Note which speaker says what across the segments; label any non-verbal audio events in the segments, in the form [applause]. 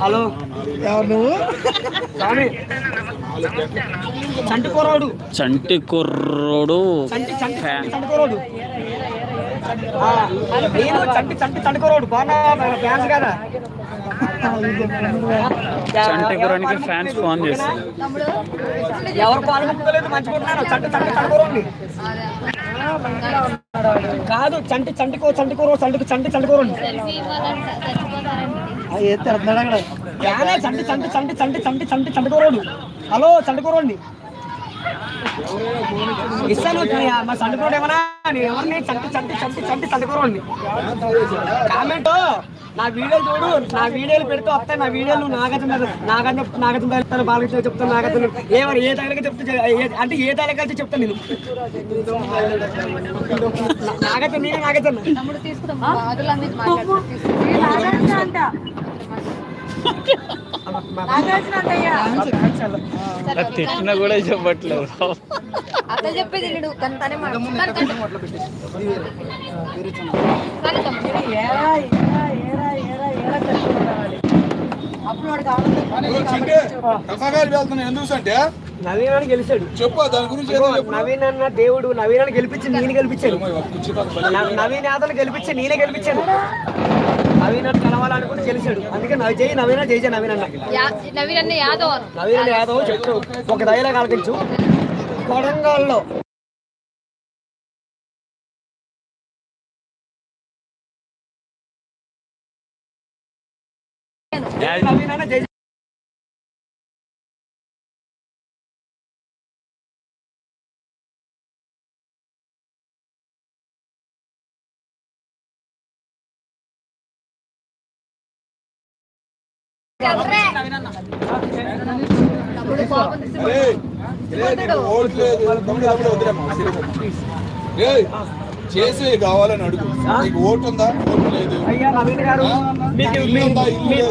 Speaker 1: Hello నువ్వు చంటి కూరవాడు
Speaker 2: చంటి కుర్రోడు
Speaker 1: చంటి చంటి చంటి కూరవాడు బాగున్నా ఫ్యాన్స్ కదా?
Speaker 2: చంటి కుర్రానికి ఫ్యాన్స్ ఫోన్ చేస్తారు.
Speaker 1: ఎవరు పాల్గొనలేదు చంటి చంటి కాదు చంటి చంటి కూర చంటి కూర చంటి చంటి చంటి కూర యానే చంటి చంటి చంటి చంటి చంటి చంటి చంటి కూరోడు హలో చంటి కూరోండి ఇస్తాను మా కూరోడు ఏమన్నా? నేను ఎవరిని చంటి చంటి చంటి చంటి చంటి కూరోండి కామెంట్ నా వీడియోలు చూడు నా వీడియోలు పెడితే వస్తాయి నా వీడియోలు నాగార్జున నాగార్జున నాగార్జున చెప్తాను బాలకృష్ణ చెప్తాను నాగార్జున ఏమని ఏ తరగతి చెప్తే ఏ- అంటే ఏ తరగతి చెప్తాను నేను. నాగార్జున నేనే నాగార్జున.
Speaker 3: తీసుకుందాం
Speaker 2: తిట్టినా కూడా చెప్పట్లేదు.
Speaker 3: అతను చెప్పేది నిడు తన తనే
Speaker 1: నవీన్ అని గెలిచాడు.
Speaker 4: చెప్పు దాని గురించి.
Speaker 1: నవీన్ అన్న దేవుడు నవీన్ అని గెలిపించి నేను గెలిపించాను. నవీన్ యాదవ్ గెలిపించి నేనే గెలిపించాను. నవీన్ అని కలవాలనుకుంటే గెలిచాడు. అందుకే నవ్వు జై నవీన జై జై నవీన్ అన్న.
Speaker 3: యా- నవీన్ అన్న యాదవ్. అను
Speaker 1: నవీన్ అన్న యాదవ్ చెప్తూ ఒక డైలాగ్ ఆలకించు కొడంగల్లో నవీన్ అన్న జై
Speaker 3: తమ్ముడు కోపం
Speaker 4: అరే, రే, నీకు ఓటు లేదు. తమ్ముడు, తమ్ముడు వదిలేమ్మా, సీరియస్. రే, చేసేవి కావాలని అడుగు నీకు ఓటు ఉందా ఓటు ఇల్లు ఉందా? ఇల్లు లేదు.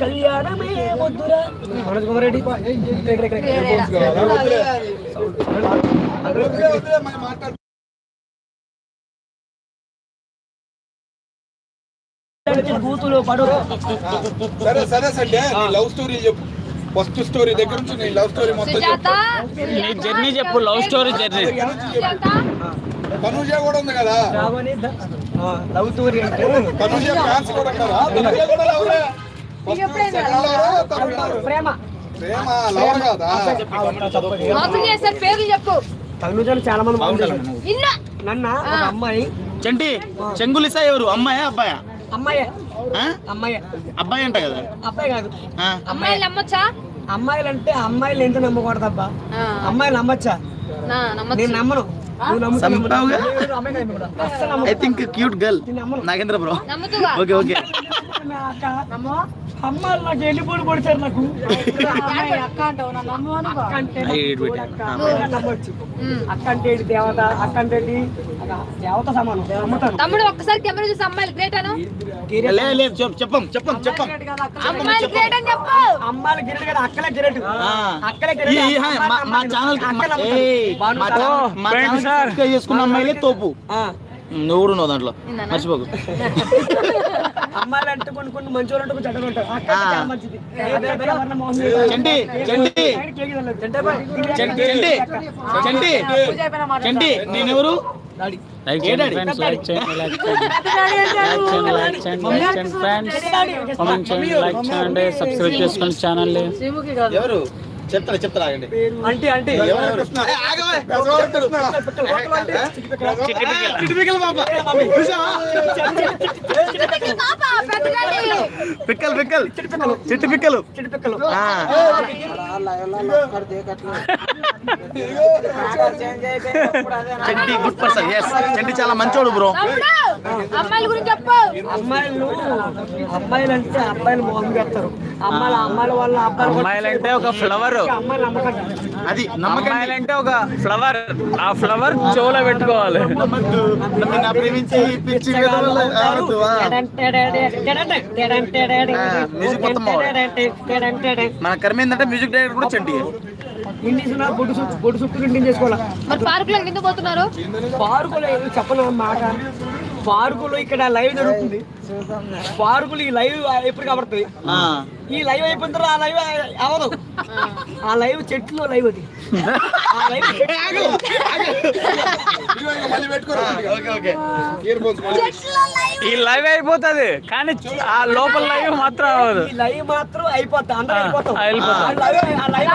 Speaker 1: కళ్యాణమే వద్దురా మనోజ్ కుమార్ రెడ్డి ఇక్కడ, ఇక్కడ, ఇక్కడ.
Speaker 4: ఓట్స్ కావాలా? వదిలే. వదిలే, వదిలే, మనం మాట్లాడు
Speaker 1: బూతులు పడు
Speaker 4: సరే సరే సండే నీ లవ్ స్టోరీ చెప్పు ఫస్ట్ స్టోరీ దగ్గర నుంచి నీ లవ్ స్టోరీ మొత్తం
Speaker 3: సుజాత
Speaker 4: చెప్పు
Speaker 2: నీ జర్నీ చెప్పు లవ్ స్టోరీ జర్నీ
Speaker 4: తనుజ కూడా ఉంది కదా?
Speaker 1: రావని లవ్ స్టోరీ అంటే.
Speaker 4: తనుజ ఫ్యాన్స్ కూడా లవరే
Speaker 1: ప్రేమ.
Speaker 4: ప్రేమ లవర్ కాదా?
Speaker 3: మోసం పేర్లు చెప్పు.
Speaker 1: తనుజాలు చాలా మంది నన్న ఒక అమ్మాయి.
Speaker 2: చంటి చెంగులిసా ఎవరు? అమ్మాయా అబ్బాయా?
Speaker 1: అమ్మాయి.
Speaker 2: ఆ?
Speaker 1: అమ్మాయి.
Speaker 2: అబ్బాయి అంట కదా?
Speaker 1: అబ్బాయి కాదు.
Speaker 3: అమ్మాయిలు నమ్మొచ్చా?
Speaker 1: అమ్మాయిలు అంటే అమ్మాయిలు ఎంత నమ్మకూడదబ్బా? అమ్మాయిలు నమ్మొచ్చు. నేను నమ్మను.
Speaker 2: I think cute girl Nagendra bro okay okay
Speaker 1: నాకు ఎన్ని పూలు పొడిచారు నాకు?
Speaker 3: అక్క అంటావు
Speaker 1: అక్క అంటే దేవత? అక్క అంటే ఏంటి? అక్క, దేవత సమానం. నమ్ముతాను.
Speaker 3: తమ్ముడు ఒక్కసారి కెమెరా చూసి అమ్మాయిలు గ్రేట్ అను?
Speaker 2: లేదు లేదు చెప్పు చెప్పం చెప్పం చెప్పం.
Speaker 3: అమ్మాయిలు గ్రేట్ అని చెప్పు.
Speaker 1: అమ్మాయిలు గిరెట్ కదా అక్కలే గిరెట్
Speaker 2: ఆ.
Speaker 1: అక్కలే
Speaker 2: ఈ- ఈ
Speaker 1: గిరెట్
Speaker 2: హా- మా- ఛానల్ కి- మా- ఛానల్- చేసుకున్న అమ్మాయిలే తోపు. నువ్వు కూడా ఉన్నావు దాంట్లో? మర్చిపోకు.
Speaker 1: అమ్మాయిలు అంటే కొన్ని కొన్ని మంచి వాళ్ళు చెడ్డలు ఉంటారు. అక్క
Speaker 2: ఆ.
Speaker 1: చాలా మంచిది. ఎవరిని మోసం చేయదు.
Speaker 2: చంటి చంటి.
Speaker 1: కేక్ తినలేదు. చంటి బాయ్.
Speaker 2: చంటి చంటి. చంటి. చంటి. నేనెవరు?
Speaker 1: డాడీ.
Speaker 2: లైక్ చేయండి ఫ్రెండ్స్ [laughs] లైక్ చేయండి లైక్ చేయండి. లైక్ చేయండి లైక్ చేయండి లైక్ చేయండి ఫ్రెండ్స్. కామెంట్ చేయండి లైక్ చేయండి సబ్స్క్రైబ్ చేసుకోండి ఛానల్ ఎవరు? చెప్తారా చెప్తారా ఆగండి.
Speaker 1: అంటే అంటే.
Speaker 2: పిక్కలు పిక్కలు. చిట్టు పిక్కలు
Speaker 1: చిట్టి పిక్కలు
Speaker 2: ఆ.
Speaker 5: Chanti good person yes Chanti చాలా మంచోడు బ్రో
Speaker 3: అమ్మాయిల గురించి చెప్పు.
Speaker 1: అమ్మాయిలు అమ్మాయిలు అంటే అబ్బాయిలు మోసం చేస్తారు అమ్మాయిల అమ్మాయిల వల్ల అబ్బాయిలు
Speaker 2: అమ్మాయిలంటే ఒక ఫ్లవర్
Speaker 1: అమ్మాయిలు
Speaker 5: అది నమ్మకం
Speaker 2: అమ్మాయిలంటే ఒక ఫ్లవర్ ఆ ఫ్లవర్ చెవులో పెట్టుకోవాలి.
Speaker 5: మన కర్మ ఏంటంటే మ్యూజిక్ డైరెక్టర్ కూడా చెంటి.
Speaker 1: ఇండియన్స్ నా బొడ్డు చుట్టూ బొడ్డు చుట్టూ ఇండియన్ చేసుకోవాలా
Speaker 3: మరి పార్కులో ఎందుకు పోతున్నారు?
Speaker 1: పార్కులో చెప్పను మాట. పార్కులో ఇక్కడ లైవ్ జరుగుతుంది. పార్కులు ఈ లైవ్ ఎప్పుడు కబడుతుంది?
Speaker 5: ఆ.
Speaker 1: ఈ లైవ్ అయిపోయిన తర్వాత ఆ లైవ్ అవదు. ఆ లైవ్ చెట్లు లైవ్ అది. ఆ లైవ్
Speaker 4: ఇదిగో ఇక మళ్ళీ పెట్టుకోరా.
Speaker 5: Okay okay.
Speaker 4: ఇయర్ ఫోన్స్ మళ్ళీ
Speaker 2: ఈ లైవ్ అయిపోతుంది కానీ ఆ లోపల లైవ్ మాత్రం అవ్వదు
Speaker 1: ఈ లైవ్ మాత్రం అయిపోతా అందరూ
Speaker 2: ఆ,
Speaker 1: అయిపోతాం. ఆ లైవ్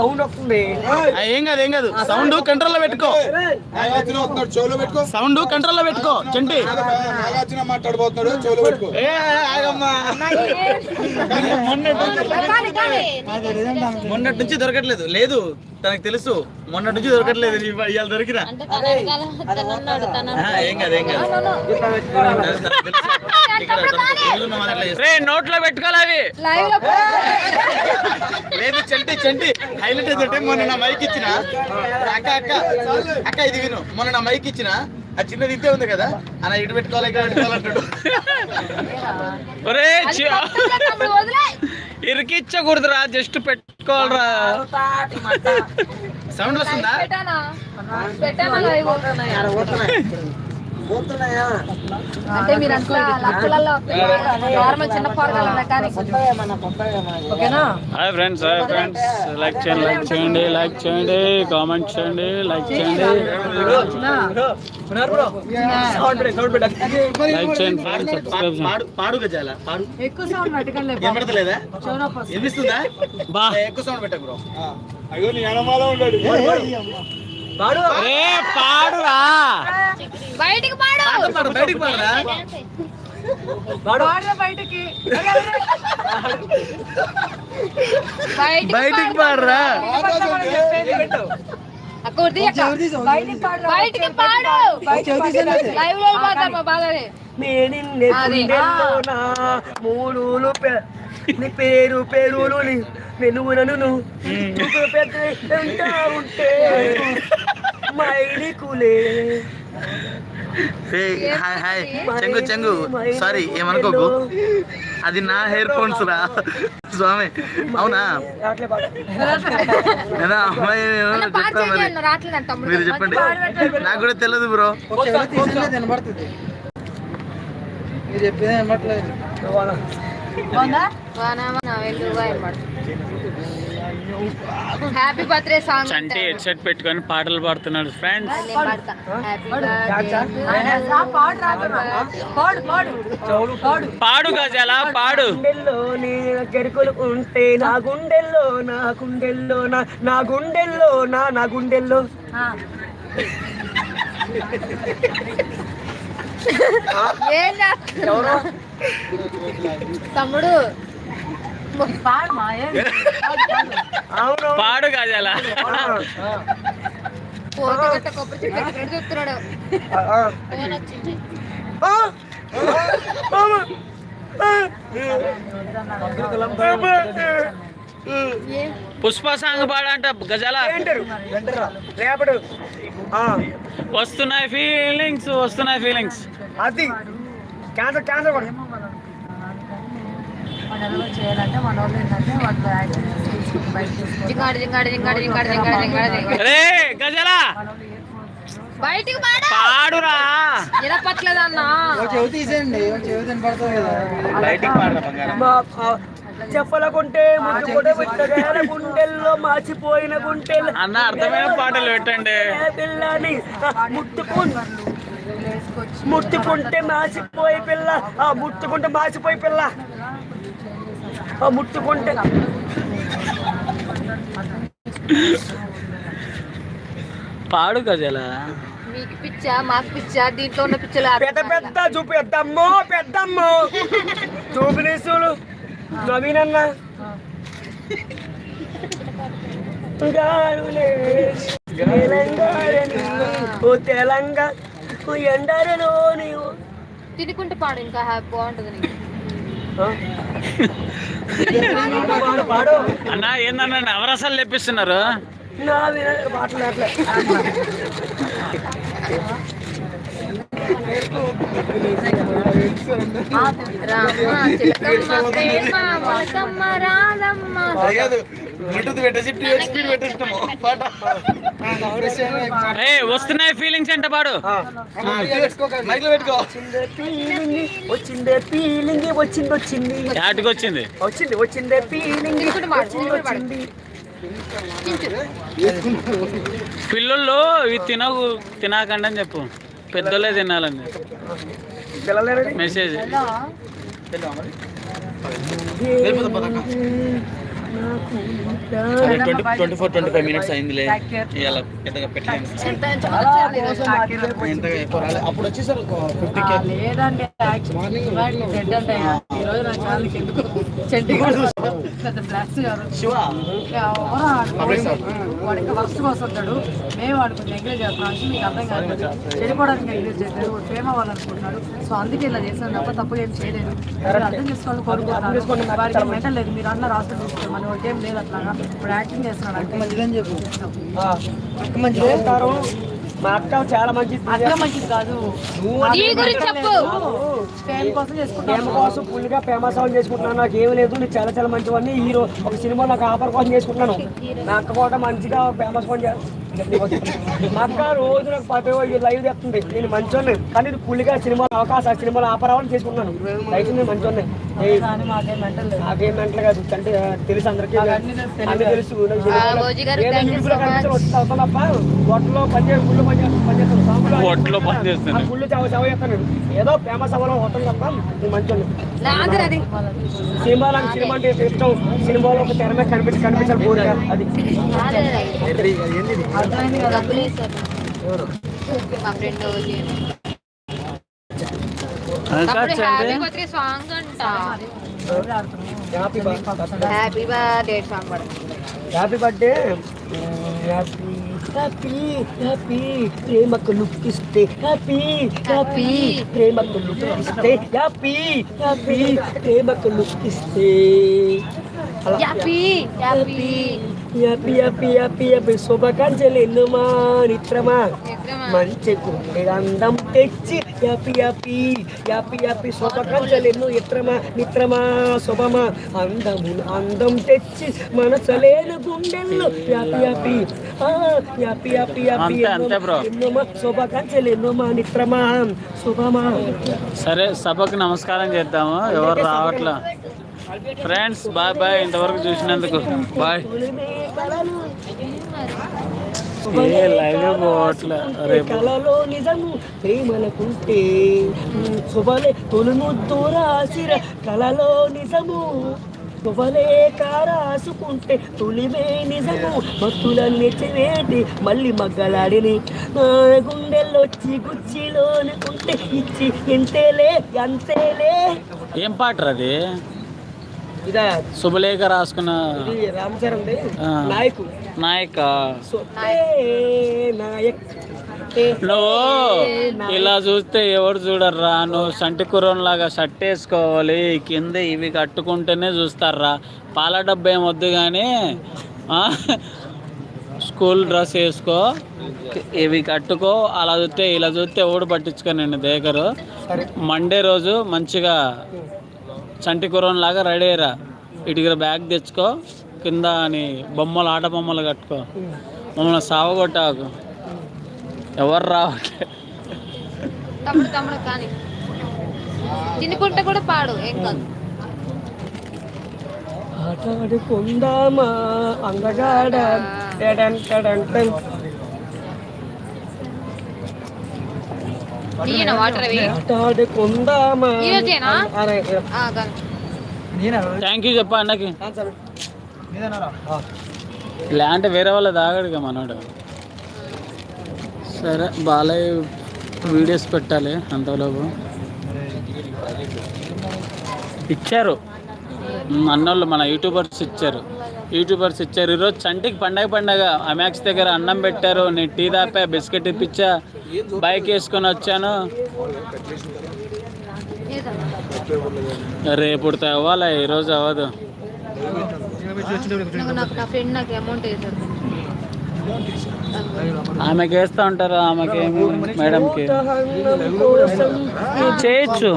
Speaker 4: సండే
Speaker 1: వస్తుంది.
Speaker 5: ఆ, ఏం కాదు ఏం కాదు. సౌండ్ కంట్రోల్లో పెట్టుకో. సౌండ్ కంట్రోల్లో పెట్టుకో. చెంటి.
Speaker 4: నాగార్జున మాట్లాడబోతున్నాడు చెవులో పెట్టుకో.
Speaker 5: మొన్నటి నుంచి దొరకట్లేదు. లేదు తనకు తెలుసు. మొన్నటి నుంచి దొరకట్లేదు ఇవ- ఇవాళ దొరికినా. ఏం కాదు ఏం కాదు.
Speaker 2: నోట్లో పెట్టుకోవాలి అవి.
Speaker 5: లేదు చెంటి చెంటి. హైలైట్ ఏంటంటే మొన్న నా మైక్ ఇచ్చిన. అక్క అక్క అక్క ఇది విను. మొన్న నా మైక్ ఇచ్చిన. ఆ చిన్నది ఇంతే ఉంది కదా? అన్న ఇటు పెట్టుకోవాలి ఇక్కడ పెట్టుకోవాలంటాడు
Speaker 2: ఇరికిచ్చకూడదురా జస్ట్ పెట్టుకోవాలరా.
Speaker 5: సౌండ్ వస్తుందా?
Speaker 3: లైవ్ అంటే మీరంతా లక్షలలో నార్మల్ చిన్న పోరగాల మెకానిక్ ఓకేనా?
Speaker 2: Hi friends hi friends like చేయండి లైక్ చేయండి లైక్ చేయండి కామెంట్ చేయండి లైక్ చేయండి. లైక్ చేయండి ఫ్రెండ్స్ సబ్స్క్రైబ్
Speaker 5: పాడు గజాల పాడు
Speaker 3: ఎక్కువ సౌండ్ పెట్టుకోలే
Speaker 5: వినపడతలేదా వినిపిస్తుందా
Speaker 2: బా.
Speaker 5: ఎక్కువ సౌండ్ పెట్టకు బ్రో
Speaker 4: అయ్యో నీ అనమాలో ఉన్నాడు.
Speaker 1: పాడు.
Speaker 2: రే పాడురా.
Speaker 3: బయటికి పాడు.
Speaker 5: పాడు, బయటికి పాడరా.
Speaker 1: పాడు.
Speaker 3: బయటికి
Speaker 5: బయటికి పాడరా.
Speaker 3: బయటికి పాడు. లైవ్లో పోతామా బాగానే అది,
Speaker 1: గుండెల్లోనా మూడులు పె- నీ పేరు పేరులు ఉంటే
Speaker 5: హే, హాయ్ హాయ్. చెంగు చెంగు. సారీ ఏమనుకోకు. అది నా హెయిర్ ఫోన్స్ రా. స్వామి అవునా? నేను? అమ్మాయి చెప్తా మరి. మీరు చెప్పండి. నాకు కూడా తెలియదు bro.
Speaker 3: Happy birthday song
Speaker 2: Chanti headset పెట్టుకొని పాటలు పాడుతున్నాడు ఫ్రెండ్స్ పాడు. గజాల పాడు.
Speaker 1: గుండెల్లో నీ గెరుకులు ఉంటే నా గుండెల్లో నా గుండెల్లో నా నా గుండెల్లో నా నా గుండెల్లో. [laughs]
Speaker 3: తమ్ముడు.
Speaker 2: పాడు
Speaker 3: కాదు అలా
Speaker 2: పుష్ప సాంగ్ పాడంట గజాల.
Speaker 1: రేపడు
Speaker 2: వస్తున్నాయి ఫీలింగ్స్ వస్తున్నాయి ఫీలింగ్స్
Speaker 1: అది. క్యాన్సర్ క్యాన్సర్
Speaker 3: జింగాడు జింగాడు జింగాడు జింగాడు జింగాడు
Speaker 2: రే గజాల!
Speaker 3: బయటికి
Speaker 2: పాడురా!
Speaker 1: చెప్పలకుంటే గుండెల్లో మాచిపోయిన గుండెలు.
Speaker 2: అన్న అర్థమైన పాటలు పెట్టండి.
Speaker 1: పిల్లని? ముట్టుకు ముట్టుకుంటే మాసిపోయి పిల్ల. ఆ ముట్టుకుంటే మాసిపోయి పిల్ల. ముట్టుకుంటే.
Speaker 2: పాడు గజాల.
Speaker 3: మీకు పిచ్చా మాకు పిచ్చా దీంట్లో ఉన్న పిచ్చలు
Speaker 1: పెద్ద పెద్ద చూపెద్దమ్మో పెద్దమ్మో. చూపినీసులు నవీనన్న. గాలులే, తెలంగాణ. ఓ తెలంగాణ ఓ ఎండరలోని ఓ-
Speaker 3: తినుకుంటే పాడు ఇంకా హ్యాపీ బాగుంటుంది నీకు.
Speaker 2: అన్న ఏందన్న
Speaker 3: రామ చిలకమ్మ ప్రేమ మొలకమ్మ రాధమ్మ
Speaker 5: బ్లూటూత్ పెట్టేసి స్పీడ్ పెట్టేసినాము. పాట.
Speaker 2: ఏ వస్తున్నాయి ఫీలింగ్స్ ఎంత పాడు
Speaker 5: మైక్లో పెట్టుకో
Speaker 1: వచ్చిందే ఫీలింగ్ వచ్చిందే వచ్చింది వచ్చింది. ఫీలింగ్
Speaker 2: పిల్లలు ఇవి తినకు తినకండి అని చెప్పు. పెద్దోళ్ళే తినాలని message
Speaker 5: twenty twenty four twenty five minutes అయిందిలే. ఇలా పెద్దగా పెట్టలేదు అప్పుడు వచ్చేసారు ఫిఫ్టీ కే
Speaker 6: చెడ్డి పెద్ద బ్లాక్స్ గారు.
Speaker 5: శివ?
Speaker 6: ఎవరో ఆడుకోవచ్చు. వాడు ఇంకా ఫస్ట్ కోసం వస్తాడు. మేము వాడు కొంచెం ఎంకరేజ్ చేస్తున్నాం అంటే మీకు అర్థం కాదు. చెడిపోవడానికి ఎంకరేజ్ చేస్తాడు వాడు ఫేమ్ అవ్వాలనుకుంటున్నాడు సో అందుకే ఇలా చేస్తాను తప్ప తప్పు ఏం చేయలేదు. మీరు అర్థం చేసుకోవాలని కోరుకుంటున్నాను వారికి మెంటల్ లేదు. మీరు అన్న రాష్ట్రం చూస్తే మన ఒకటి ఏం లేదు అట్లాగా. ఇప్పుడు యాక్టింగ్ చేస్తున్నాడు అంటే. మంచిదని చెప్పు.
Speaker 1: మంచిగా మా అక్క చాలా మంచిది.
Speaker 6: అట్లా మంచిది కాదు.
Speaker 3: నీ గురించి చెప్పు.
Speaker 6: ఫేమ్ కోసం
Speaker 1: ఫుల్గా ఫేమస్ అవ్వని చేసుకుంటున్నాను నాకు ఏమి లేదు. నేను చాలా చాలా మంచివన్నీ హీరో ఒక సినిమా నాకు ఆఫర్ కోసం చేసుకుంటున్నాను. నా అక్క కూడా మంచిగా ఫేమస్ చేస్తాను మా అక్క రోజు నాకు పది లైవ్ చెప్తుంది నేను మంచోని కానీ ఇది ఫుల్గా సినిమా అవకాశం సినిమాలో ఆఫర్ అవ్వాలని చేసుకుంటున్నాను అయితే నేను మంచోని నాకేం మెంటల్ కాదు. అంటే తెలుసు అందరికీ.
Speaker 6: అన్నీ తెలుసు,
Speaker 1: సినిమాలో తప్ప ఒట్లో పని చేసి గుళ్ళు పని చేస్తాను పని చేస్తాను. సాంగులు
Speaker 2: ఒట్లో పని చేస్తాను.
Speaker 1: ఆ గుళ్ళు చవ చవ చేస్తాను. ఏదో ఫేమస్ అవ్వాలని వస్తాను తప్ప నేను మంచోని
Speaker 3: నాది అది
Speaker 1: సినిమా నాకు సినిమా అంటే ఇష్టం. సినిమాలో ఒక తెర మీద కనిపించి కనిపించాలి అది.
Speaker 6: అర్థమైంది కదా
Speaker 3: డబ్బులు వేసారు మా ఫ్రెండ్ తమ్ముడు హ్యాపీ బర్త్డే సాంగ్ అంట
Speaker 1: హ్యాపీ
Speaker 3: హ్యాపీ బర్త్డే సాంగ్ పాడు
Speaker 1: happy birthday happy happy happy ప్రేమకు లుక్ ఇస్తే హ్యాపీ హ్యాపీ ప్రేమకు లుక్ ఇస్తే హ్యాపీ హ్యాపీ ప్రేమకు లుక్ ఇస్తే అలా
Speaker 3: happy happy
Speaker 1: happy happy happy happy శుభాకాంక్షలు ఎన్నో మా నిత్రమా మంచి గుండె అందం తెచ్చి హ్యాపీ హ్యాపీ హ్యాపీ హ్యాపీ శుభాకాంక్షలు ఎన్నో ఇత్రమా మిత్రమా శుభమా అందము అందం తెచ్చి మనసలేని గుండెల్లో హ్యాపీ హ్యాపీ
Speaker 2: అంతే, అంతే bro.
Speaker 1: ఎన్నోమా శుభాకాంక్షలు ఎన్నోమా మిత్రమా శుభమా
Speaker 2: సరే సభకు నమస్కారం చేద్దాము. ఎవరు రావట్లా? ఫ్రెండ్స్ బాయ్ బాయ్ ఇంతవరకు చూసినందుకు. బాయ్
Speaker 1: నిజము ప్రేమలకుంటే శుభలే తొలుముద్దు రాసిర. కలలో నిజము శుభలే కారాసుకుంటే తొలిమే నిజము భక్తులన్నీ చెవేటి మళ్ళీ మగ్గలాడిని. నా గుండెల్లొచ్చి గుచ్చిలోనుకుంటే ఇచ్చి ఎంతేలే అంతేలే.
Speaker 2: ఏం పాట అది? శుభలేఖ రాసుకున్న.
Speaker 1: నాయకు.
Speaker 2: నువ్వు ఇలా చూస్తే ఎవరు చూడర్రా? నువ్వు సంటి లాగా షర్ట్ వేసుకోవాలి కింద ఇవి కట్టుకుంటేనే చూస్తారా పాల డబ్బా ఏం వద్దు కానీ స్కూల్ డ్రెస్ వేసుకో ఇవి కట్టుకో. అలా చూస్తే ఇలా చూస్తే ఎవడు పట్టించుకో నేను దగ్గర మండే రోజు మంచిగా చంటి లాగా రెడీ అయ్యరా. ఇటుక బ్యాగ్ తెచ్చుకో కింద అని బొమ్మలు ఆట బొమ్మలు కట్టుకో. మమ్మల్ని సావగొట్టాకు. ఎవరు రావట్లే.
Speaker 3: తినుకుంటే కూడా పాడు ఏం కాదు.
Speaker 1: ఆటాడుకుందామా అందగాడ టడన్ టన్.
Speaker 3: ఈయన వాటర్ అవి
Speaker 1: ఆటాడుకుందామా
Speaker 3: ఈ రోజేనా?
Speaker 1: అరే,
Speaker 3: ఆ, కానీ
Speaker 2: థ్యాంక్ యూ చెప్పా అన్నకి. ల్యాండ్ వేరే వాళ్ళ దాగడుగా మనోడు. సరే బాలయ్య వీడియోస్ పెట్టాలి అంతలోపు. ఇచ్చారు. అన్నోళ్ళు మన యూట్యూబర్స్ ఇచ్చారు. యూట్యూబర్స్ ఇచ్చారు. ఈరోజు చంటికి పండగ పండగ. అమాక్స్ దగ్గర అన్నం పెట్టారు. నేను టీ దాపా బిస్కెట్ ఇప్పించా. బైక్ వేసుకొని వచ్చాను. రేపు అవ్వాలి? ఈరోజు అవ్వదు.
Speaker 3: నాకు నాకు నా ఫ్రెండ్ నాకు అమౌంట్ వేసాడు
Speaker 2: ఆమెకి వేస్తూ ఉంటారు. ఆమెకి మేడంకి. చేయొచ్చు.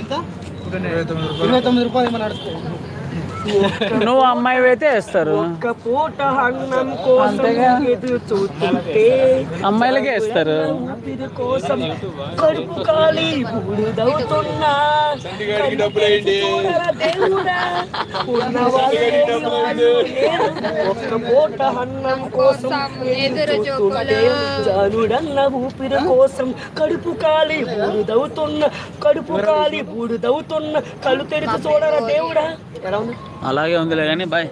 Speaker 1: ఎంత ఇరవై తొమ్మిది రూపాయలు
Speaker 2: నువ్వు అమ్మాయి అయితే వేస్తారు.
Speaker 1: ఒక్క పూట అన్నం కోసం. ఎదురు చూస్తుంటే
Speaker 2: అమ్మాయిలకే వేస్తారు.
Speaker 1: కోసం కడుపు కాలి బూడిదవుతున్నా. ఒక్క పూట అన్నం కోసం
Speaker 3: ఎదురు
Speaker 1: చూస్తుంటే
Speaker 3: చూపులు.
Speaker 1: జానుడన్న ఊపిరి కోసం కడుపు కాలి బూడిదవుతున్న. కడుపు కాలి బూడిదవుతున్న. కళ్ళు తెరిచి చూడరా దేవుడా? ఎలా ఉంది?
Speaker 2: అలాగే ఉందిలే కానీ
Speaker 1: బాయ్.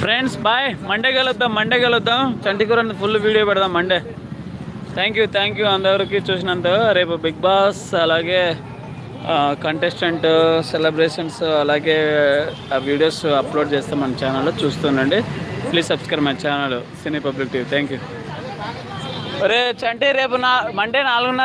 Speaker 2: Friends bye. మండే కలుద్దాం మండే కలుద్దాం. చంటికూర ఫుల్ వీడియో పెడదాం Monday. Thank you thank you అందరికి చూసినంత రేపు బిగ్ బాస్ అలాగే కంటెస్టెంట్ సెలబ్రేషన్స్ అలాగే ఆ వీడియోస్ అప్లోడ్ చేస్తాం మన ఛానల్లో చూస్తుండండి please subscribe my channel cine public TV thank you ఒరే చంటి రేపు నా మండే నాలుగున్నర